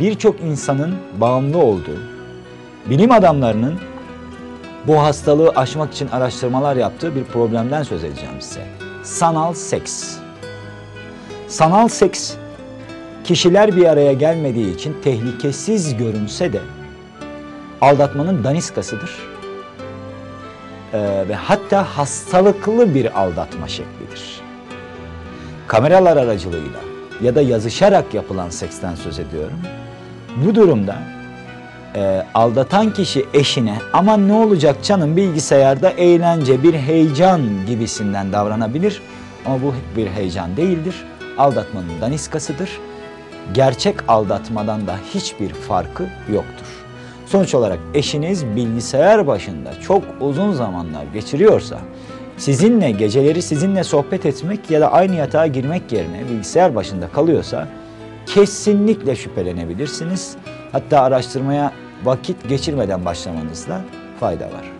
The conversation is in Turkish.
birçok insanın bağımlı olduğu, bilim adamlarının bu hastalığı aşmak için araştırmalar yaptığı bir problemden söz edeceğim size. Sanal seks. Sanal seks kişiler bir araya gelmediği için tehlikesiz görünse de aldatmanın daniskasıdır. Ee, ve hatta hastalıklı bir aldatma şeklidir. Kameralar aracılığıyla ya da yazışarak yapılan seksten söz ediyorum. Bu durumda e, aldatan kişi eşine ama ne olacak canım bilgisayarda eğlence bir heyecan gibisinden davranabilir. Ama bu bir heyecan değildir. Aldatmanın daniskasıdır. Gerçek aldatmadan da hiçbir farkı yoktur. Sonuç olarak eşiniz bilgisayar başında çok uzun zamanlar geçiriyorsa sizinle geceleri sizinle sohbet etmek ya da aynı yatağa girmek yerine bilgisayar başında kalıyorsa kesinlikle şüphelenebilirsiniz. Hatta araştırmaya vakit geçirmeden başlamanızda fayda var.